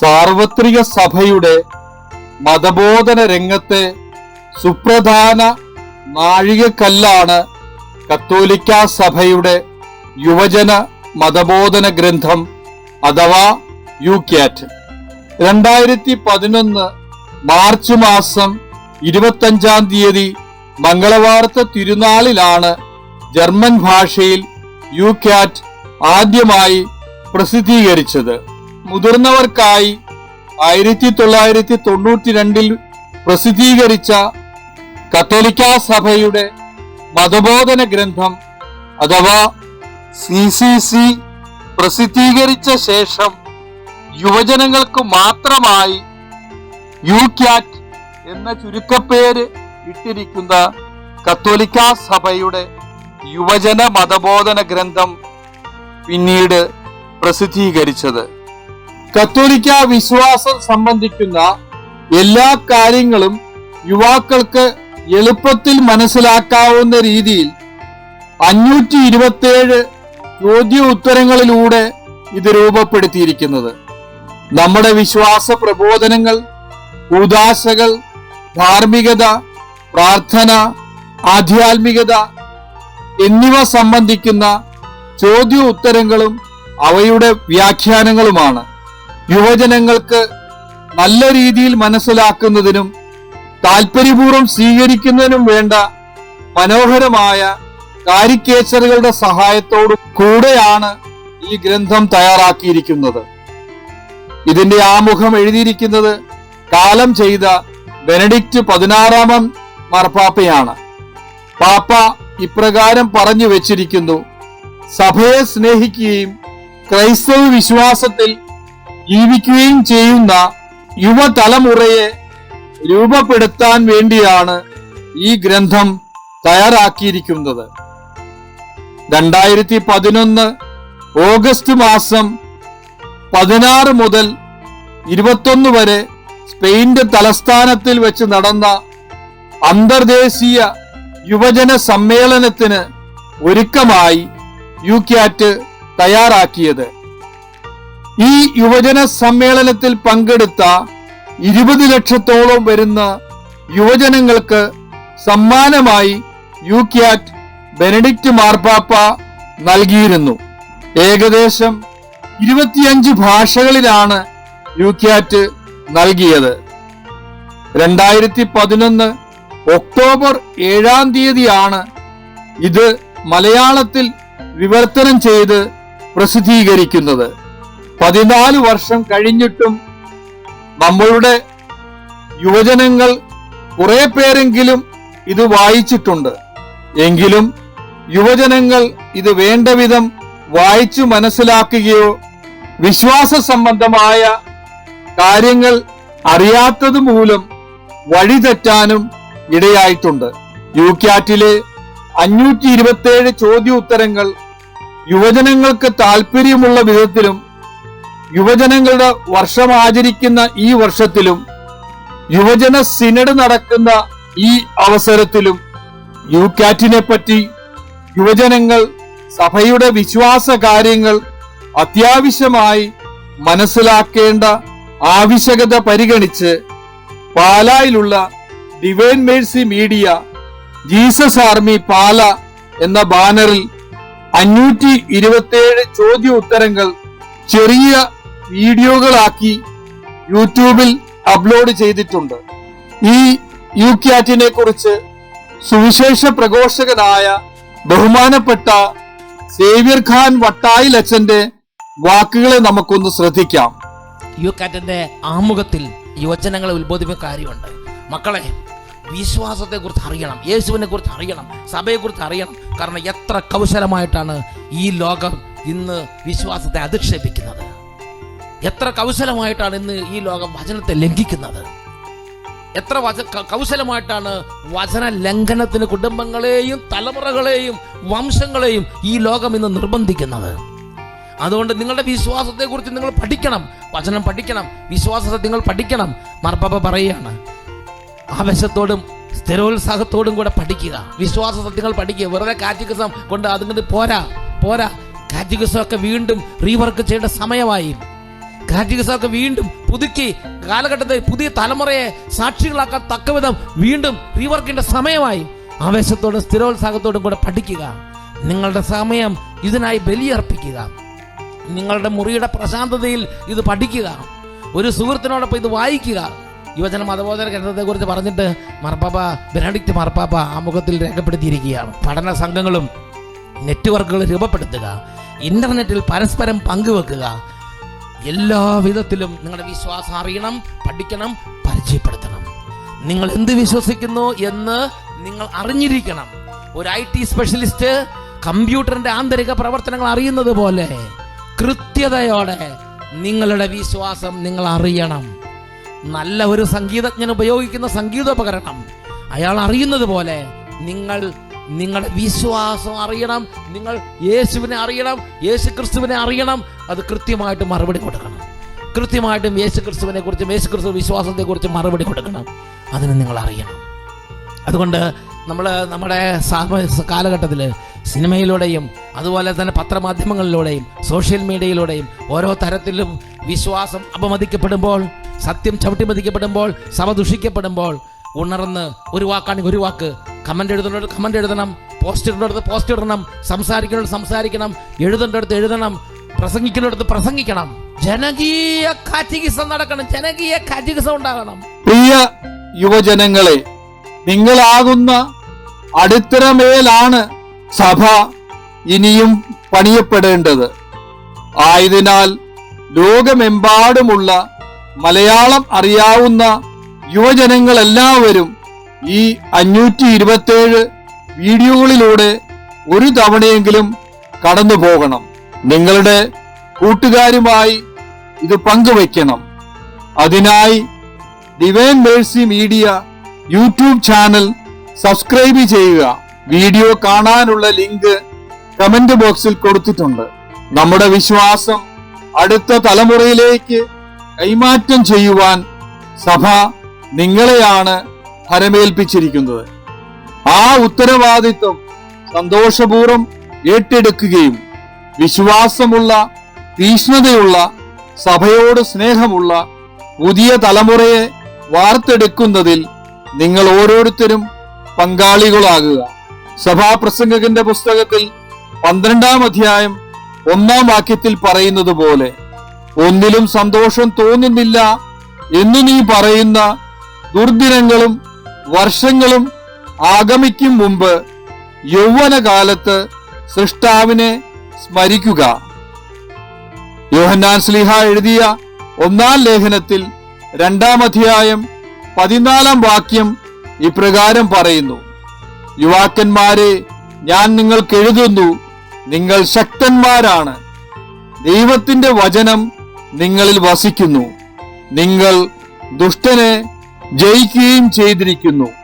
സാർവത്രിക സഭയുടെ മതബോധന രംഗത്തെ സുപ്രധാന നാഴികക്കല്ലാണ് കത്തോലിക്ക സഭയുടെ യുവജന മതബോധന ഗ്രന്ഥം അഥവാ യു ക്യാറ്റ് രണ്ടായിരത്തി പതിനൊന്ന് മാർച്ച് മാസം ഇരുപത്തഞ്ചാം തീയതി മംഗളവാർത്ത തിരുനാളിലാണ് ജർമ്മൻ ഭാഷയിൽ യു ക്യാറ്റ് ആദ്യമായി പ്രസിദ്ധീകരിച്ചത്. മുതിർന്നവർക്കായി ആയിരത്തി തൊള്ളായിരത്തി തൊണ്ണൂറ്റി രണ്ടിൽ പ്രസിദ്ധീകരിച്ച കത്തോലിക്ക സഭയുടെ മതബോധന ഗ്രന്ഥം അഥവാ സി സി സി പ്രസിദ്ധീകരിച്ച ശേഷം യുവജനങ്ങൾക്ക് മാത്രമായി യു ക്യാറ്റ് എന്ന ചുരുക്കപ്പേര് ഇട്ടിരിക്കുന്ന കത്തോലിക്ക സഭയുടെ യുവജന മതബോധന ഗ്രന്ഥം പിന്നീട് പ്രസിദ്ധീകരിച്ചത്. കത്തോലിക്ക വിശ്വാസം സംബന്ധിക്കുന്ന എല്ലാ കാര്യങ്ങളും യുവാക്കൾക്ക് എളുപ്പത്തിൽ മനസ്സിലാക്കാവുന്ന രീതിയിൽ അഞ്ഞൂറ്റി ഇരുപത്തിയേഴ് ചോദ്യ ഉത്തരങ്ങളിലൂടെ ഇത് രൂപപ്പെടുത്തിയിരിക്കുന്നത്. നമ്മുടെ വിശ്വാസ പ്രബോധനങ്ങൾ ഉദാശകൾ ധാർമ്മികത പ്രാർത്ഥന ആധ്യാത്മികത എന്നിവ സംബന്ധിക്കുന്ന ചോദ്യ ഉത്തരങ്ങളും അവയുടെ വ്യാഖ്യാനങ്ങളുമാണ്. യുവജനങ്ങൾക്ക് നല്ല രീതിയിൽ മനസ്സിലാക്കുന്നതിനും താല്പര്യപൂർവം സ്വീകരിക്കുന്നതിനും വേണ്ട മനോഹരമായ കാരിക്കേച്ചറുകളുടെ സഹായത്തോടു കൂടെയാണ് ഈ ഗ്രന്ഥം തയ്യാറാക്കിയിരിക്കുന്നത്. ഇതിന്റെ ആമുഖം എഴുതിയിരിക്കുന്നത് കാലം ചെയ്ത ബെനഡിക്റ്റ് പതിനാറാമൻ മാർപ്പാപ്പയാണ്. പാപ്പ ഇപ്രകാരം പറഞ്ഞു വെച്ചിരിക്കുന്നു സഭയെ സ്നേഹിക്കുകയും ക്രൈസ്തവ വിശ്വാസത്തിൽ ജീവിക്കുകയും ചെയ്യുന്ന യുവതലമുറയെ രൂപപ്പെടുത്താൻ വേണ്ടിയാണ് ഈ ഗ്രന്ഥം തയ്യാറാക്കിയിരിക്കുന്നത്. രണ്ടായിരത്തി പതിനൊന്ന് ഓഗസ്റ്റ് മാസം പതിനാറ് മുതൽ ഇരുപത്തൊന്ന് വരെ സ്പെയിന്റെ തലസ്ഥാനത്തിൽ വെച്ച് നടന്ന അന്തർദേശീയ യുവജന സമ്മേളനത്തിന് ഒരുക്കമായി യു ക്യാറ്റ് തയ്യാറാക്കിയത്. ഈ യുവജന സമ്മേളനത്തിൽ പങ്കെടുത്ത ഇരുപത് ലക്ഷത്തോളം വരുന്ന യുവജനങ്ങൾക്ക് സമ്മാനമായി യു ക്യാറ്റ് ബെനഡിക്റ്റ് മാർപ്പാപ്പ നൽകിയിരുന്നു. ഏകദേശം ഇരുപത്തിയഞ്ച് ഭാഷകളിലാണ് യു ക്യാറ്റ് നൽകിയത്. രണ്ടായിരത്തി പതിനൊന്ന് ഒക്ടോബർ ഏഴാം തീയതിയാണ് ഇത് മലയാളത്തിൽ വിവർത്തനം ചെയ്ത് പ്രസിദ്ധീകരിക്കുന്നത്. പതിനാല് വർഷം കഴിഞ്ഞിട്ടും നമ്മളുടെ യുവജനങ്ങൾ കുറെ പേരെങ്കിലും ഇത് വായിച്ചിട്ടുണ്ട്. എങ്കിലും യുവജനങ്ങൾ ഇത് വേണ്ട വിധം വായിച്ചു മനസ്സിലാക്കുകയോ വിശ്വാസ സംബന്ധമായ കാര്യങ്ങൾ അറിയാത്തത് മൂലം വഴിതെറ്റാനും ഇടയായിട്ടുണ്ട്. യു ക്യാറ്റിലെ അഞ്ഞൂറ്റി ഇരുപത്തിയേഴ് ചോദ്യ ഉത്തരങ്ങൾ യുവജനങ്ങൾക്ക് താല്പര്യമുള്ള വിധത്തിലും യുവജനങ്ങളുടെ വർഷം ആചരിക്കുന്ന ഈ വർഷത്തിലും യുവജന സിനഡ് നടക്കുന്ന ഈ അവസരത്തിലും യു കാറ്റിനെ പറ്റി യുവജനങ്ങൾ സഭയുടെ വിശ്വാസ കാര്യങ്ങൾ അത്യാവശ്യമായി മനസ്സിലാക്കേണ്ട ആവശ്യകത പരിഗണിച്ച് പാലായിലുള്ള divine mercy media Jesus army Pala എന്ന ബാനറിൽ അഞ്ഞൂറ്റി ഇരുപത്തിയേഴ് ചോദ്യ ഉത്തരങ്ങൾ ചെറിയ വീഡിയോകളാക്കി യൂട്യൂബിൽ അപ്ലോഡ് ചെയ്തിട്ടുണ്ട്. ഈ യു ക്യാറ്റിനെ കുറിച്ച് സുവിശേഷ പ്രഘോഷകനായ ബഹുമാനപ്പെട്ട സേവ്യർ ഖാൻ വട്ടായി ലച്ചന്റെ വാക്കുകളെ നമുക്കൊന്ന് ശ്രദ്ധിക്കാം. യു ക്യാറ്റിന്റെ ആമുഖത്തിൽ യുവജനങ്ങളെ ഉത്ബോധിപ്പിക്കുന്ന കാര്യമുണ്ട്. മക്കളെ വിശ്വാസത്തെ കുറിച്ച് അറിയണം യേശുവിനെ കുറിച്ച് അറിയണം സഭയെ കുറിച്ച് അറിയണം. കാരണം എത്ര കൗശലമായിട്ടാണ് ഈ ലോകം ഇന്ന് വിശ്വാസത്തെ അധിക്ഷേപിക്കുന്നത്. എത്ര കൗശലമായിട്ടാണ് ഇന്ന് ഈ ലോകം വചനത്തെ ലംഘിക്കുന്നത്? എത്ര വച കൗശലമായിട്ടാണ് വചന ലംഘനത്തിന് കുടുംബങ്ങളെയും തലമുറകളെയും വംശങ്ങളെയും ഈ ലോകം ഇന്ന് നിർബന്ധിക്കുന്നത്? അതുകൊണ്ട് നിങ്ങളുടെ വിശ്വാസത്തെ കുറിച്ച് നിങ്ങൾ പഠിക്കണം. വചനം പഠിക്കണം. വിശ്വാസത്തെ നിങ്ങൾ പഠിക്കണം. മാർപ്പാപ്പ പറയുകയാണ്. ആവേശത്തോടും സ്ഥിരോത്സാഹത്തോടും കൂടെ പഠിക്കുക. വിശ്വാസ സത്യങ്ങൾ പഠിക്കുക. വെറുതെ കാറ്റിക്കസം കൊണ്ട് അതുകൊണ്ട് പോരാ. പോരാ. കാറ്റികസമൊക്കെ വീണ്ടും റീവർക്ക് ചെയ്യേണ്ട സമയമായി. കാറ്റികസമൊക്കെ വീണ്ടും പുതുക്കി കാലഘട്ടത്തെ പുതിയ തലമുറയെ സാക്ഷികളാക്കാൻ തക്കവിധം വീണ്ടും റീവർക്കിന്റെ സമയമായി. ആവേശത്തോടും സ്ഥിരോത്സാഹത്തോടും കൂടെ പഠിക്കുക. നിങ്ങളുടെ സമയം ഇതിനായി ബലിയർപ്പിക്കുക. നിങ്ങളുടെ മുറിയുടെ പ്രശാന്തതയിൽ ഇത് പഠിക്കുക. ഒരു സുഹൃത്തിനോടൊപ്പം ഇത് വായിക്കുക. യുവജന മതബോധന കേന്ദ്രത്തെ കുറിച്ച് പറഞ്ഞിട്ട് മാർപ്പാപ്പ ബെനഡിക്റ്റ് മാർപ്പാപ്പ ആമുഖത്തിൽ രേഖപ്പെടുത്തിയിരിക്കുകയാണ്. പഠന സംഘങ്ങളും നെറ്റ്വർക്കുകൾ രൂപപ്പെടുത്തുക. ഇന്റർനെറ്റിൽ പരസ്പരം പങ്കുവെക്കുക. എല്ലാ വിധത്തിലും നിങ്ങളുടെ വിശ്വാസം അറിയണം പഠിക്കണം പരിചയപ്പെടുത്തണം. നിങ്ങൾ എന്ത് വിശ്വസിക്കുന്നു എന്ന് നിങ്ങൾ അറിഞ്ഞിരിക്കണം. ഒരു ഐ ടി സ്പെഷ്യലിസ്റ്റ് കമ്പ്യൂട്ടറിന്റെ ആന്തരിക പ്രവർത്തനങ്ങൾ അറിയുന്നത് പോലെ കൃത്യതയോടെ നിങ്ങളുടെ വിശ്വാസം നിങ്ങൾ അറിയണം. നല്ല ഒരു സംഗീതജ്ഞൻ ഉപയോഗിക്കുന്ന സംഗീതോപകരണം അയാൾ അറിയുന്നത് പോലെ നിങ്ങൾ നിങ്ങളുടെ വിശ്വാസം അറിയണം. നിങ്ങൾ യേശുവിനെ അറിയണം. യേശു ക്രിസ്തുവിനെ അറിയണം. അത് കൃത്യമായിട്ട് മറുപടി കൊടുക്കണം. കൃത്യമായിട്ടും യേശു ക്രിസ്തുവിനെ കുറിച്ചും യേശു ക്രിസ്തു വിശ്വാസത്തെക്കുറിച്ചും മറുപടി കൊടുക്കണം. അതിന് നിങ്ങൾ അറിയണം. അതുകൊണ്ട് നമ്മൾ നമ്മുടെ കാലഘട്ടത്തിൽ സിനിമയിലൂടെയും അതുപോലെ തന്നെ പത്രമാധ്യമങ്ങളിലൂടെയും സോഷ്യൽ മീഡിയയിലൂടെയും ഓരോ തരത്തിലും വിശ്വാസം അപമതിക്കപ്പെടുമ്പോൾ സത്യം ചവിട്ടിമതിക്കപ്പെടുമ്പോൾ സഭ ദുഷിക്കപ്പെടുമ്പോൾ ഉണർന്ന് ഒരു വാക്കാണെങ്കിൽ ഒരു വാക്ക് കമന്റ് എഴുതുന്നവർ കമന്റ് എഴുതണം പോസ്റ്റ് ഇടുന്നിടത്ത് പോസ്റ്റ് ഇടണം സംസാരിക്കുന്നിടത്ത് സംസാരിക്കണം എഴുതേണ്ടടുത്ത് എഴുതണം പ്രസംഗിക്കുന്നിടത്ത് പ്രസംഗിക്കണം. ജനകീയ കാറ്റികിസം നടക്കണം ജനകീയ കാറ്റികിസം ഉണ്ടാകണം. പ്രിയ യുവജനങ്ങളെ നിങ്ങളാകുന്ന അടിത്തറമേലാണ് സഭ ഇനിയും പണിയപ്പെടേണ്ടത്. ആയതിനാൽ ലോകമെമ്പാടുമുള്ള മലയാളം അറിയാവുന്ന യുവജനങ്ങളെല്ലാവരും ഈ അഞ്ഞൂറ്റി ഇരുപത്തേഴ് വീഡിയോകളിലൂടെ ഒരു തവണയെങ്കിലും കടന്നു പോകണം. നിങ്ങളുടെ കൂട്ടുകാരുമായി ഇത് പങ്കുവയ്ക്കണം. അതിനായി divine mercy media YouTube channel subscribe ചെയ്യുക. വീഡിയോ കാണാനുള്ള ലിങ്ക് കമന്റ് ബോക്സിൽ കൊടുത്തിട്ടുണ്ട്. നമ്മുടെ വിശ്വാസം അടുത്ത തലമുറയിലേക്ക് കൈമാറ്റം ചെയ്യുവാൻ സഭ നിങ്ങളെയാണ് ഫലമേൽപ്പിച്ചിരിക്കുന്നത് ആ ഉത്തരവാദിത്വം സന്തോഷപൂർവം ഏറ്റെടുക്കുകയും വിശ്വാസമുള്ള തീഷ്ണതയുള്ള സഭയോട് സ്നേഹമുള്ള പുതിയ തലമുറയെ വാർത്തെടുക്കുന്നതിൽ നിങ്ങൾ ഓരോരുത്തരും പങ്കാളികളാകുക. സഭാപ്രസംഗകന്റെ പുസ്തകത്തിൽ പന്ത്രണ്ടാം അധ്യായം ഒന്നാം വാക്യത്തിൽ പറയുന്നത് പോലെ ഒന്നിലും സന്തോഷം തോന്നുന്നില്ല എന്ന് നീ പറയുന്ന ദുർദിനങ്ങളും വർഷങ്ങളും ആഗമിക്കും മുമ്പ് യൗവനകാലത്ത് സൃഷ്ടാവിനെ സ്മരിക്കുക. യോഹന്നാൻ സ്ലിഹ എഴുതിയ ഒന്നാം ലേഖനത്തിൽ രണ്ടാം അധ്യായം പതിനാലാം വാക്യം ഇപ്രകാരം പറയുന്നു. യുവാക്കന്മാരെ ഞാൻ നിങ്ങൾക്ക് എഴുതുന്നു നിങ്ങൾ ശക്തന്മാരാണ്. ദൈവത്തിന്റെ വചനം നിങ്ങളിൽ വസിക്കുന്നു. നിങ്ങൾ ദുഷ്ടനെ ജയിക്കുകയും ചെയ്തിരിക്കുന്നു.